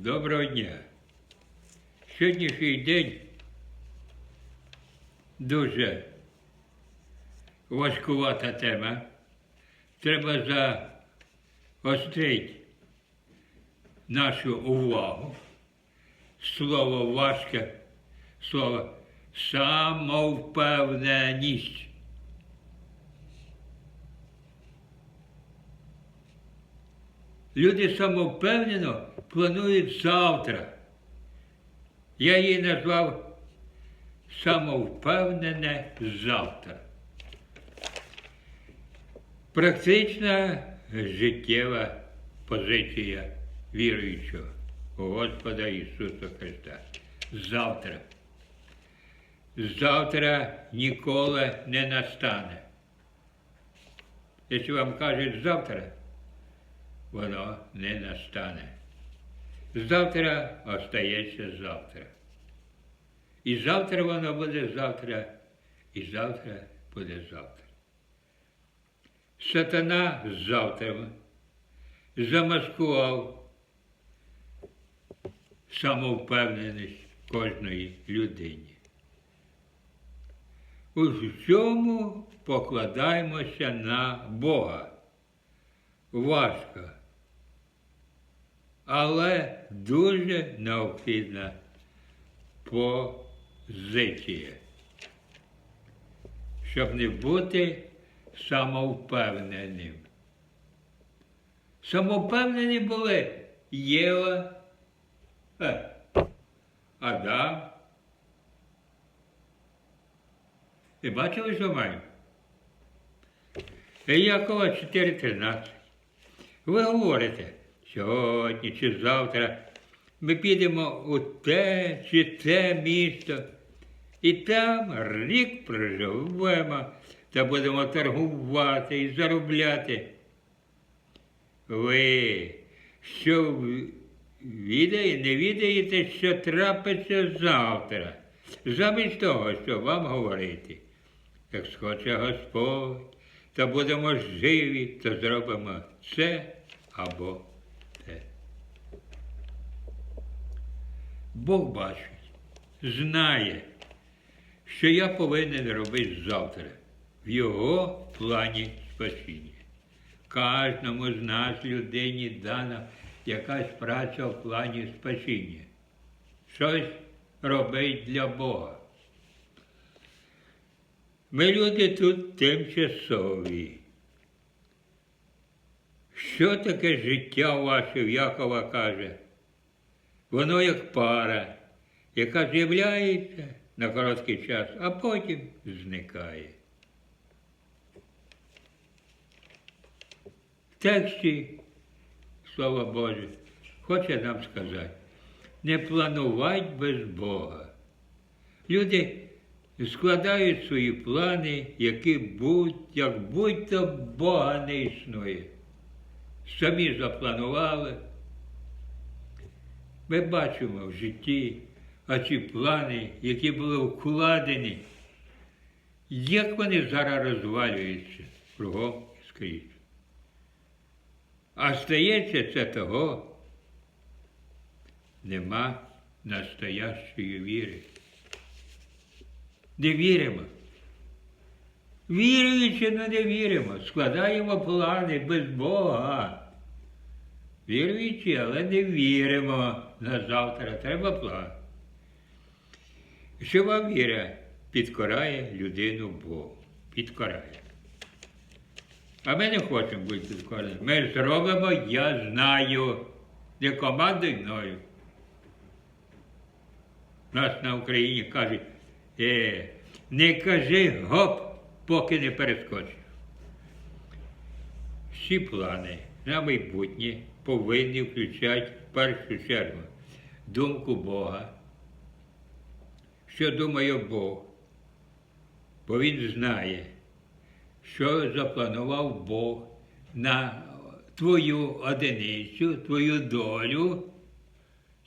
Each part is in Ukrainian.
Доброго дня. Сьогоднішній день дуже важкувата тема. Треба заострити нашу увагу. Слово важке, слово самовпевненість. Люди самовпевнено планують завтра. Я її назвав самовпевнене завтра. Практична життєва позиція віруючого Господа Ісуса Христа. Завтра. Завтра ніколи не настане. Якщо вам кажуть завтра, воно не настане. Завтра остається завтра. І завтра воно буде завтра, і завтра буде завтра. Сатана завтра замаскував самовпевненість кожної людині. У всьому покладаємося на Бога. Важко, але дуже необхідна позиція, щоб не бути самовпевненим. Самовпевнені були Єва, е, Адам. І бачили, що маємо? Якова 4.13. Ви говорите, сьогодні чи завтра ми підемо у те чи те місто, і там рік проживемо та будемо торгувати і заробляти. Ви що відає, не відаєте, що трапиться завтра, замість того, що вам говорити. Як схоче Господь, та будемо живі, то зробимо це або те. Бог бачить, знає, що я повинен робити завтра в його плані спасіння. Кожному з нас людині дана якась праця в плані спасіння. Щось робить для Бога. Ми люди тут тимчасові. Що таке життя ваше, Якова каже? Воно як пара, яка з'являється на короткий час, а потім зникає. В тексті, Слово Боже, хоче нам сказати, не планувати без Бога. Люди складають свої плани, які будь, як будь-то Бога не існує. Самі запланували. Ми бачимо в житті, а ці плани, які були вкладені, як вони зараз розвалюються кругом скрізь. А стається це того, нема настоящої віри. Не віримо. Віруючи, але не віримо. Складаємо плани без Бога. Віруючи, але не віримо на завтра. Треба план. Жива віра підкоряє людину Богу. Підкоряє. А ми не хочемо бути підкорені. Ми зробимо, я знаю. Не командуй мною. Нас на Україні кажуть, е, не кажи гоп, поки не перескочиш. Всі плани на майбутнє повинні включати в першу чергу думку Бога. Що думає Бог? Бо Він знає, що запланував Бог на твою одиницю, твою долю,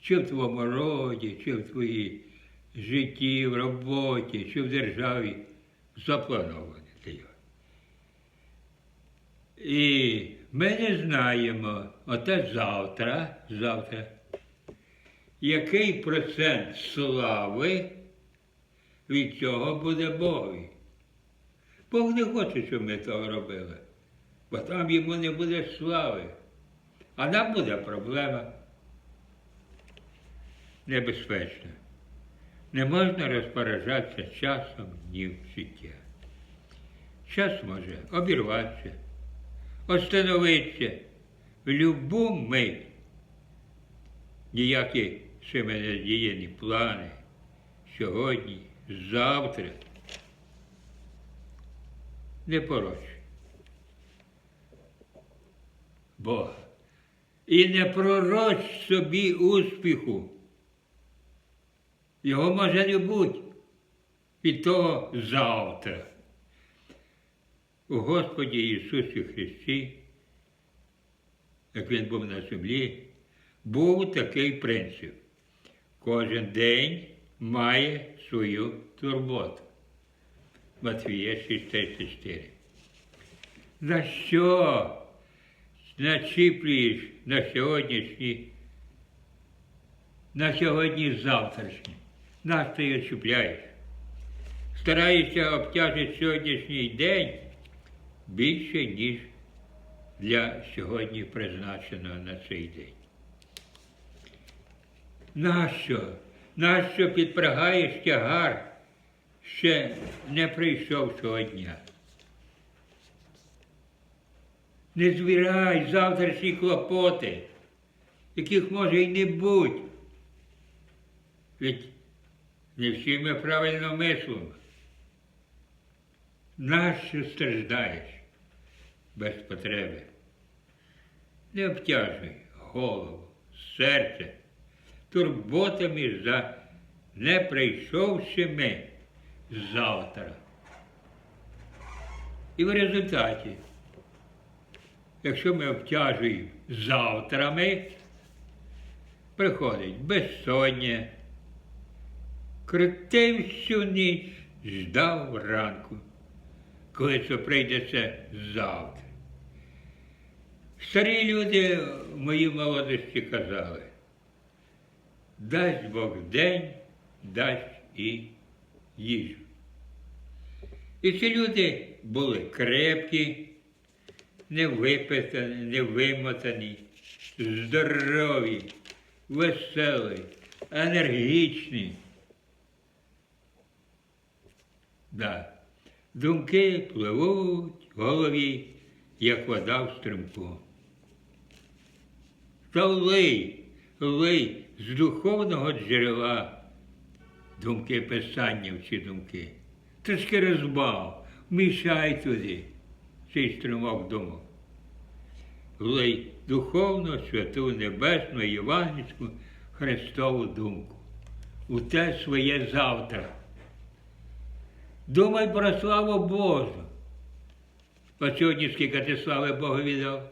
чи в твоєму роді, чи в твоїй житті, в роботі, чи в державі заплановане. І ми не знаємо, оте завтра, завтра, який процент слави від цього буде Богові. Бог не хоче, щоб ми того робили, бо там йому не буде слави. А нам буде проблема небезпечна. Не можна розпоражатися часом днів життя. Час може обірватися, остановитися мить. Ніякі ще мене діяні плани сьогодні, завтра не порочь Бога. І не пророч собі успіху. Його може не бути від того завтра. У Господі Ісусі Христі, як Він був на землі, був такий принцип. Кожен день має свою турботу. Матвія 6,34. За що начіплюєш на сьогоднішній, на сьогодні завтрашній? Нас ти чіпляєш. Стараєшся обтяжити сьогоднішній день більше, ніж для сьогодні призначеного на цей день. Нащо? Нащо підпрягаєш тягар? Ще не прийшов цього дня. Не звіряй завтрашні клопоти, яких може й не бути. Ведь не всі ми правильно мислимо. Нащо страждаєш без потреби? Не обтяжуй голову, серце турботами за не прийшовшими завтра. І в результаті, якщо ми обтяжуємо завтрами, приходить безсоння, крутив всю ніч, ждав ранку, коли це прийдеться завтра. Старі люди в моїй молодості казали, дасть Бог день, дасть і їжу. І ці люди були крепкі, невипитані, невимотані, здорові, веселі, енергічні. Да. Думки пливуть в голові, як вода в струмку. Та лий, лий з духовного джерела думки писання в ці думки. Трошки розбав, мішай туди цей струмок думок. Влий духовну, святу, небесну, євангельську Христову думку. У те своє завтра. Думай про славу Божу. По сьогодні скільки ти слави Богу віддав.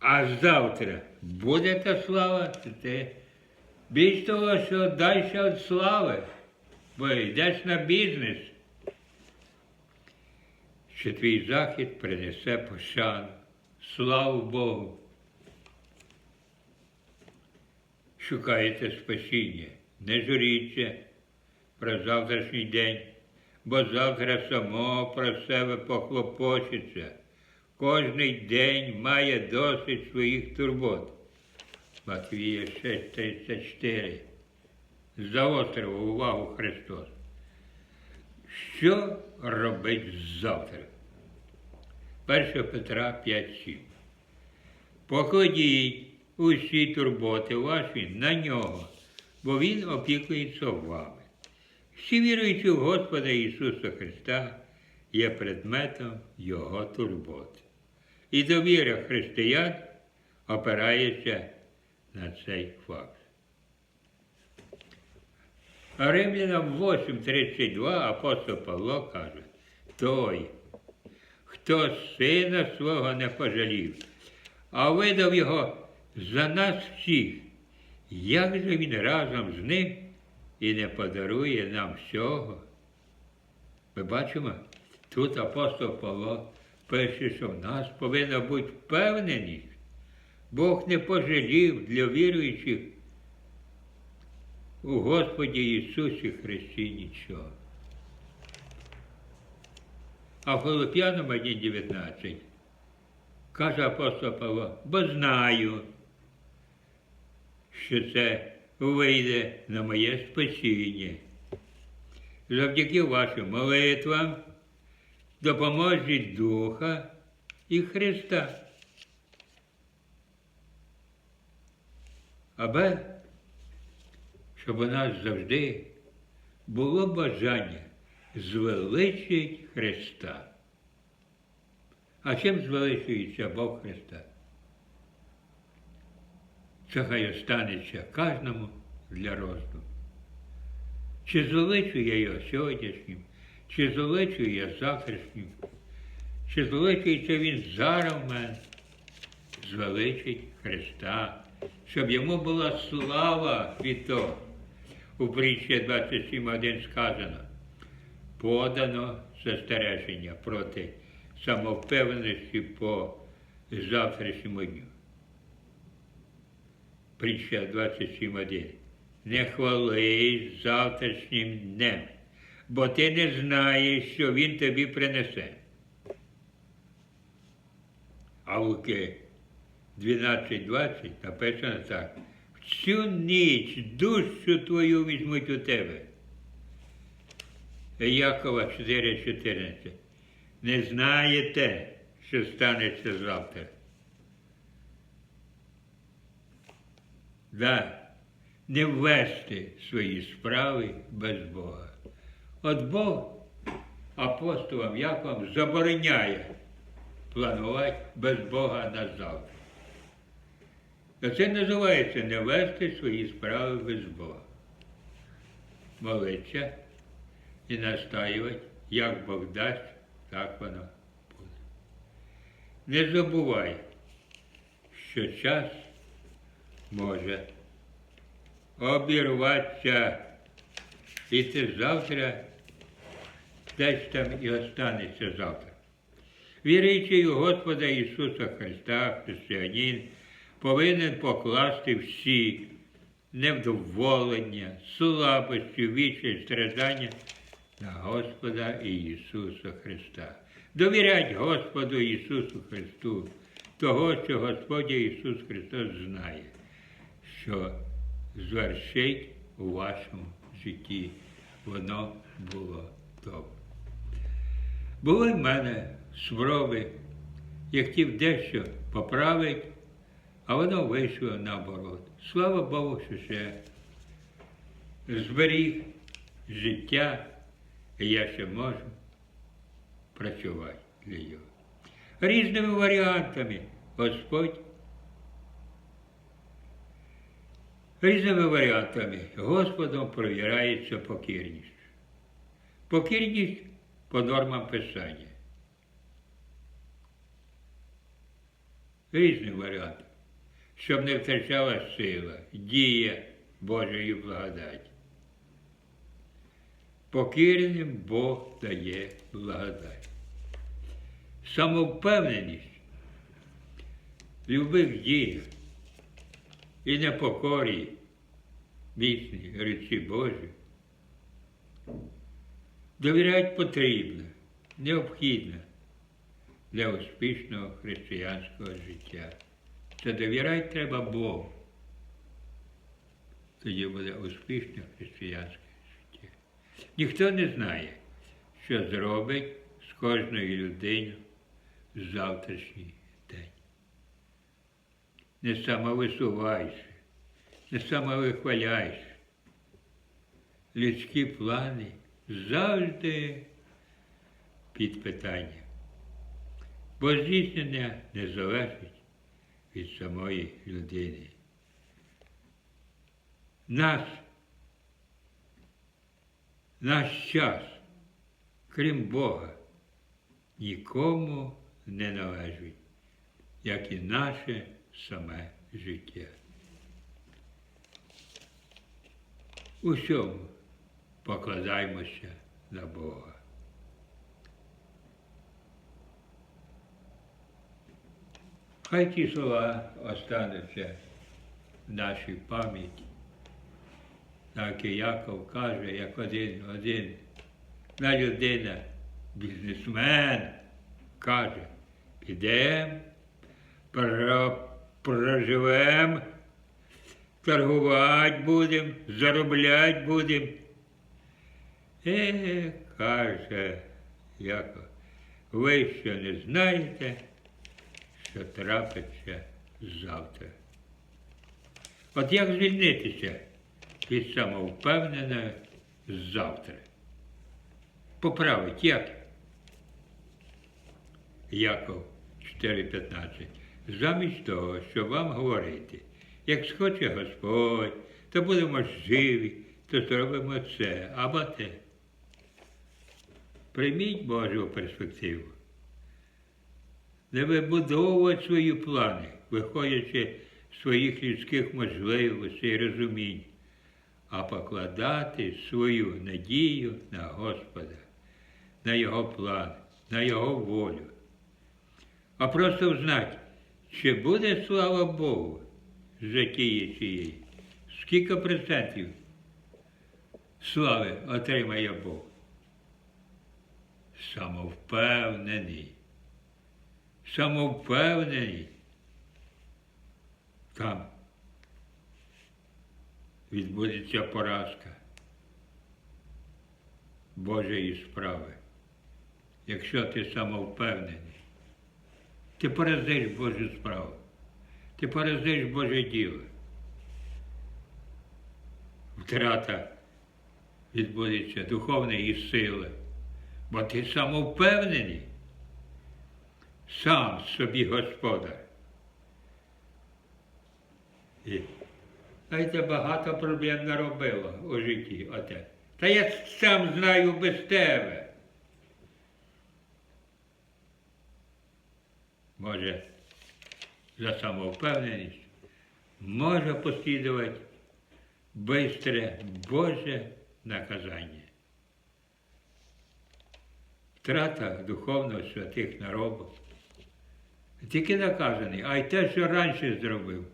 А завтра буде та слава, ти більш того, що далі від слави, бо йдеш на бізнес, що твій захід принесе пошану, славу Богу. Шукаєте спасіння, не журіться про завтрашній день, бо завтра само про себе похлопочеться. Кожний день має досить своїх турбот. Матвія 6,34. Заострив увагу Христос. Що робить завтра? 1 Петра 5,7. Покладіть усі турботи ваші на нього, бо Він опікується вами. Всі віруючи в Господа Ісуса Христа є предметом Його турботи. І довіра християн опирається на цей факт. Римлянам 8.32 апостол Павло каже, той, хто сина свого не пожалів, а видав його за нас всіх, як же він разом з ним і не подарує нам всього? Ми бачимо, тут апостол Павло пише, що в нас повинна бути впевненість. Бог не пожалів для віруючих у Господі Ісусі Христі нічого. А Филип'янам 1.19 каже апостол Павло, бо знаю, що це вийде на моє спасіння. Завдяки вашим молитвам допоможе Духа і Христа. Аби, щоб у нас завжди було бажання звеличити Христа. А чим звеличується Бог Христа? Це хай останеться кожному для роздуму. Чи звеличую я його сьогоднішнім, чи звеличую я завтрашнім, чи звеличується він зараз в мене, звеличить Христа, щоб йому була слава від того. У притчі 27.1 сказано, подано застереження проти самовпевненості по завтрашньому дню. Притча 27.1. Не хвались завтрашнім днем, бо ти не знаєш, що він тобі принесе. А Луки 12.20 написано так. Всю ніч душу твою візьмуть у тебе. Якова 4.14. Не знаєте, що станеться завтра. Да, не ввести свої справи без Бога. От Бог апостолам Яковам забороняє планувати без Бога на завтра. Це називається не вести свої справи без Бога. Молитися і настаювати, як Бог дасть, так воно буде. Не забувай, що час може обірватися, і ти завтра десь там і останеться завтра. Віруючий у Господа Ісуса Христа, християнин, повинен покласти всі невдоволення, слабості, вічі, страждання на Господа Ісуса Христа. Довірять Господу Ісусу Христу, того, що Господь Ісус Христос знає, що звершить у вашому житті. Воно було добре. Були в мене спроби, я хотів дещо поправити, а воно вийшло наоборот. Слава Богу, що ще зберіг життя, і я ще можу працювати для його. Різними варіантами Господь. Різними варіантами Господом провірається покірність. Покірність по нормам Писання. Різні варіанти. Щоб не втрачала сила, дія Божої благодаті. Покірним Бог дає благодать. Самовпевненість в любих діях і непокорі міцні речі Божі. Довіряти потрібно, необхідно для успішного християнського життя. Це довіряти треба Богу. Тоді буде успішне християнське життя. Ніхто не знає, що зробить з кожною людиною завтрашній день. Не самовисувайся, не самовихваляйся. Людські плани завжди під питанням. Бо здійснення не залежить від самої людини. Наш, наш час, крім Бога, нікому не належить, як і наше саме життя. Усьому покладаймося на Бога. Хай ті слова остануться в нашій пам'яті Так і Яков каже, як один, один. На людина, бізнесмен, каже, підемо, проживемо, торгувати будемо, заробляти будемо. Е, каже Яков, ви ще не знаєте, що трапиться завтра. От як звільнитися від самовпевненого завтра? Поправить як? Яков 4.15. Замість того, щоб вам говорити, як схоче Господь, то будемо живі, то зробимо це або те. Прийміть Божу перспективу. Не вибудовувати свої плани, виходячи з своїх людських можливостей і розумінь, а покладати свою надію на Господа, на Його план, на Його волю. А просто знати, чи буде слава Богу в житті цієї, скільки процентів слави отримає Бог. Самовпевнений. Самовпевнений. Там відбудеться поразка Божої справи. Якщо ти самовпевнений, ти поразиш Божу справу, ти поразиш Боже діло. Втрата відбудеться духовної сили, бо ти самовпевнений, сам собі господар. І знаєте, багато проблем наробило у житті оте. Та я сам знаю без тебе. Може, за самовпевненість може послідувати бистре Боже наказання. Втрата духовно святих народів. Тільки наказаний, а й те, що раніше зробив,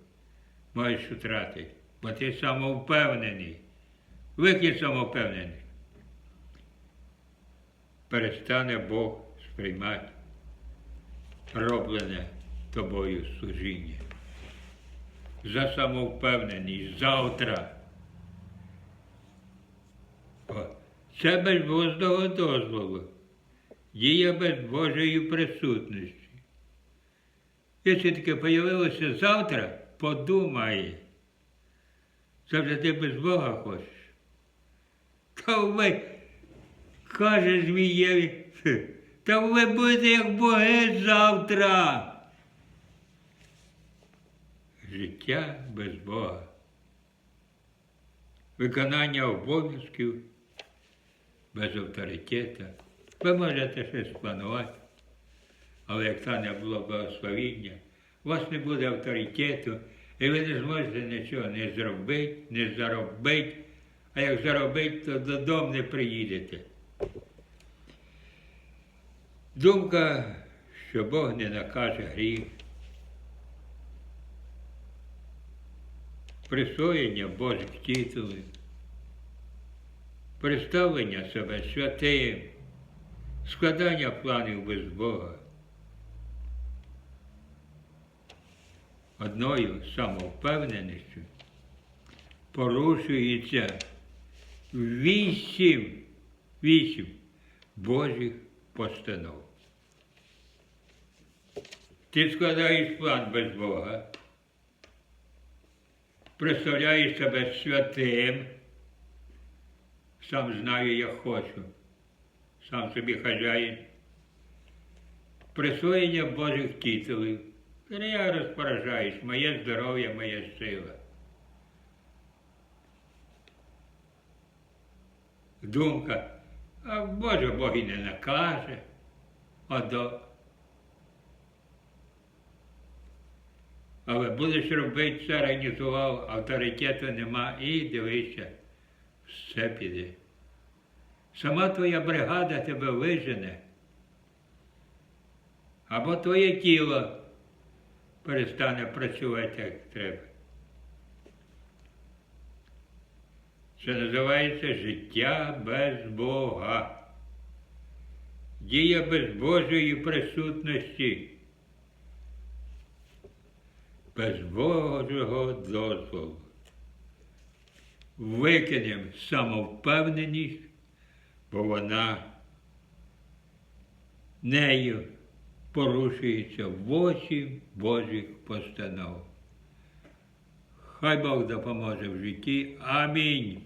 маєш втратити, бо ти самовпевнений. Викинь самовпевнений. Перестане Бог сприймати роблене тобою служіння. За самовпевненість завтра. О, Це без Божого дозволу. Дія без Божої присутності. Якщо таке появилося завтра, подумай. Це вже ти без Бога хочеш. Та ви, каже Змієві, «Хе, та ви будете як боги завтра. Життя без Бога. Виконання обов'язків без авторитета. Ви можете щось планувати, але як це не було благословіння, у вас не буде авторитету, і ви не зможете нічого не зробити, не заробити, а як заробити, то додому не приїдете. Думка, що Бог не накаже гріх, присвоєння Божих титулів, представлення себе святим, складання планів без Бога. Одною самовпевненістю порушується вісім, вісім Божих постанов. Ти складаєш план без Бога, представляєш себе святим, сам знаю, як хочу, сам собі хазяїн. Присвоєння Божих титулів. Я розпоражаюсь, моє здоров'я, моя сила. Думка, а Боже Бог і не накаже, а до. Але будеш робити, все організував, авторитету нема і дивися, все піде. Сама твоя бригада тебе вижене, або твоє тіло перестане працювати як треба. Це називається життя без Бога. Дія без Божої присутності, без Божого дозволу. Викинемо самовпевненість, бо вона нею порушується восім Божих постанов. Хай Бог допоможе в житті. Амінь.